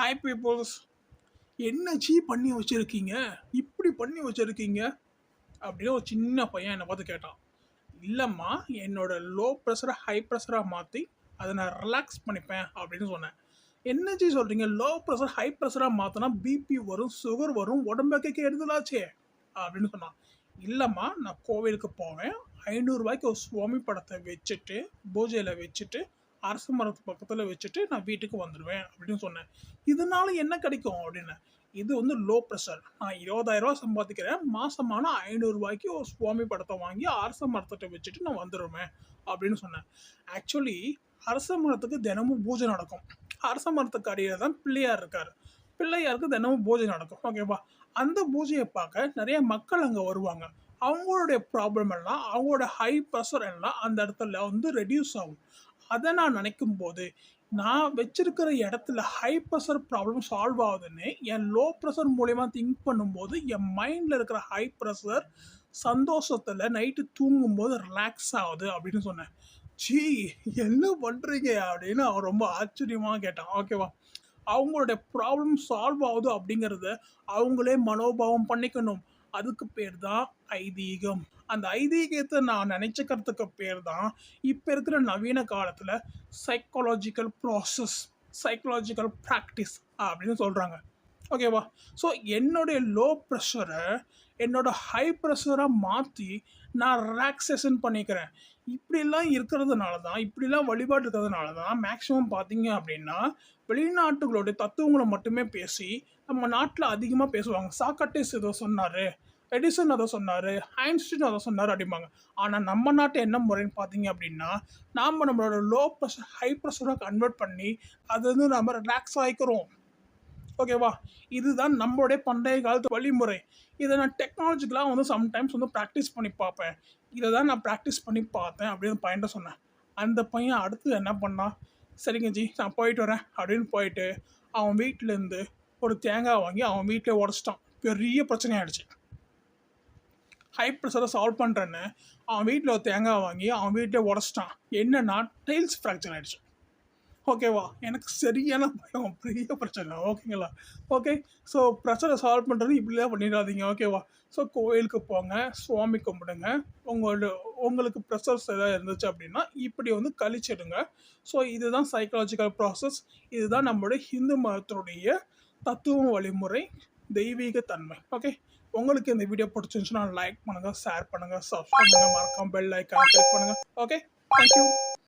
Hi peoples என்ன சீ பண்ணி வச்சுருக்கீங்க? இப்படி பண்ணி வச்சுருக்கீங்க? அப்படின்னு ஒரு சின்ன பையன் என்னை பார்த்து கேட்டான். இல்லைம்மா என்னோட லோ ப்ரெஷரை ஹை ப்ரெஷராக மாற்றி அதை நான் ரிலாக்ஸ் பண்ணிப்பேன் அப்படின்னு சொன்னேன். என்ன ஜி சொல்கிறீங்க லோ ப்ரெஷர் ஹை ப்ரெஷராக மாற்றினா பிபி வரும் சுகர் வரும் உடம்புக்கு கெடுதலாச்சே அப்படின்னு சொன்னான். இல்லைம்மா நான் கோவிலுக்கு போவேன். ஐநூறுரூவாய்க்கு ஒரு சுவாமி படத்தை வச்சுட்டு பூஜையில் வச்சுட்டு அரச மரத்து பக்கத்தில் வச்சுட்டு நான் வீட்டுக்கு வந்துடுவேன் அப்படின்னு சொன்னேன். இதனால என்ன கிடைக்கும் அப்படின்னு? இது வந்து லோ ப்ரெஷர் நான் இருபதாயிரரூவா சம்பாதிக்கிறேன். மாசமான ஐநூறுரூவாய்க்கு ஒரு சுவாமி படத்தை வாங்கி அரச மரத்திட்ட வச்சுட்டு நான் வந்துடுவேன் அப்படின்னு சொன்னேன். ஆக்சுவலி அரச மரத்துக்கு தினமும் பூஜை நடக்கும். அரச மரத்துக்கு அடியில் தான் பிள்ளையார் இருக்கார். பிள்ளையாருக்கு தினமும் பூஜை நடக்கும். ஓகேவா அந்த பூஜையை பார்க்க நிறைய மக்கள் அங்கே வருவாங்க. அவங்களுடைய ப்ராப்ளம் எல்லாம் அவங்களோட ஹை ப்ரெஷர் எல்லாம் அந்த இடத்துல வந்து ரெடியூஸ் ஆகும். அதை நான் நினைக்கும் போது நான் வச்சிருக்கிற இடத்துல ஹை ப்ரெஷர் ப்ராப்ளம் சால்வ் ஆகுதுன்னு என் லோ ப்ரெஷர் மூலயமா திங்க் பண்ணும்போது என் மைண்டில் இருக்கிற ஹை ப்ரெஷர் சந்தோஷத்தில் நைட்டு தூங்கும்போது ரிலாக்ஸ் ஆகுது அப்படின்னு சொன்னேன். ஜி என்ன பண்ணுறீங்க அப்படின்னு அவன் ரொம்ப ஆச்சரியமாக கேட்டான். ஓகேவா அவங்களுடைய ப்ராப்ளம் சால்வ் ஆகுது அப்படிங்கிறத அவங்களே மனோபாவம் பண்ணிக்கணும். அதுக்கு பேர் தான் ஐதீகம். அந்த ஐதீகத்தை நான் நினச்சிக்கிறதுக்கு பேர் தான் இப்போ இருக்கிற நவீன காலத்தில் சைக்காலஜிக்கல் ப்ராசஸ் சைக்காலஜிக்கல் ப்ராக்டிஸ் அப்படின்னு சொல்கிறாங்க ஓகேவா ஸோ என்னுடைய லோ ப்ரெஷரை என்னோட ஹை ப்ரெஷராக மாற்றி நான் ரிலாக்ஸேஷன் பண்ணிக்கிறேன். இப்படிலாம் இருக்கிறதுனால தான் இப்படிலாம் வழிபாடு இருக்கிறதுனால தான் மேக்ஸிமம் பார்த்தீங்க அப்படின்னா வெளிநாட்டுகளுடைய தத்துவங்களை மட்டுமே பேசி நம்ம நாட்டில் அதிகமாக பேசுவாங்க. சாக்கட்டிஸ் ஏதோ சொன்னார் எடிசன் அதை சொன்னார் ஐன்ஸ்டீன் அதை சொன்னார் அப்படிம்பாங்க. ஆனால் நம்ம நாட்டை என்ன முறைன்னு பார்த்தீங்க அப்படின்னா நாம் நம்மளோட லோ ப்ரெஷர் ஹை ப்ரெஷராக கன்வெர்ட் பண்ணி அது வந்து நம்ம ரிலாக்ஸ் ஆகிக்கிறோம் ஓகேவா இதுதான் நம்மளுடைய பண்டைய காலத்து வழிமுறை. இதை நான் டெக்னாலஜிக்கலாக வந்து சம்டைம்ஸ் வந்து ப்ராக்டிஸ் பண்ணி பார்ப்பேன். இதை தான் நான் ப்ராக்டிஸ் பண்ணி பார்த்தேன் அப்படின்னு பையன்ட்ட சொன்னேன். அந்த பையன் அடுத்து என்ன பண்ணான் சரிங்க ஜி நான் போயிட்டு வரேன் அப்படின்னு போயிட்டு அவன் வீட்டிலேருந்து ஒரு தேங்காய் வாங்கி அவன் வீட்டில் உடச்சிட்டான். பெரிய பிரச்சனை ஆயிடுச்சு. ஹை ப்ரெஷரை சால்வ் பண்ணுறேன்னு அவன் வீட்டில் ஒரு தேங்காய் வாங்கி அவன் வீட்டில் உடச்சிட்டான். என்னன்னா டைல்ஸ் ஃப்ராக்சர் ஆயிடுச்சு. ஓகேவா? எனக்கு சரியான பயம். பெரிய பிரச்சனை. ஓகேங்களா? ஓகே. ஸோ பிரச்சனை சால்வ் பண்ணுறது இப்படிலாம் பண்ணிடாதீங்க. ஓகேவா? ஸோ கோயிலுக்கு போங்க. சுவாமி கும்பிடுங்க. உங்களோட உங்களுக்கு ப்ரெஷர்ஸ் எதாவது இருந்துச்சு அப்படின்னா இப்படி வந்து கழிச்சிடுங்க. ஸோ இதுதான் சைக்காலஜிக்கல் ப்ராசஸ் இதுதான் நம்மளுடைய ஹிந்து மதத்தினுடைய தத்துவ வழிமுறை தெய்வீக தன்மை. ஓகே? உங்களுக்கு இந்த வீடியோ பிடிச்சிருந்துச்சுன்னா லைக் பண்ணுங்கள் ஷேர் பண்ணுங்கள் சப்ஸ்கிரைப் பண்ணுங்கள் மறக்காம பெல் ஐக்கான கிளிக் பண்ணுங்கள் ஓகே? தேங்க்யூ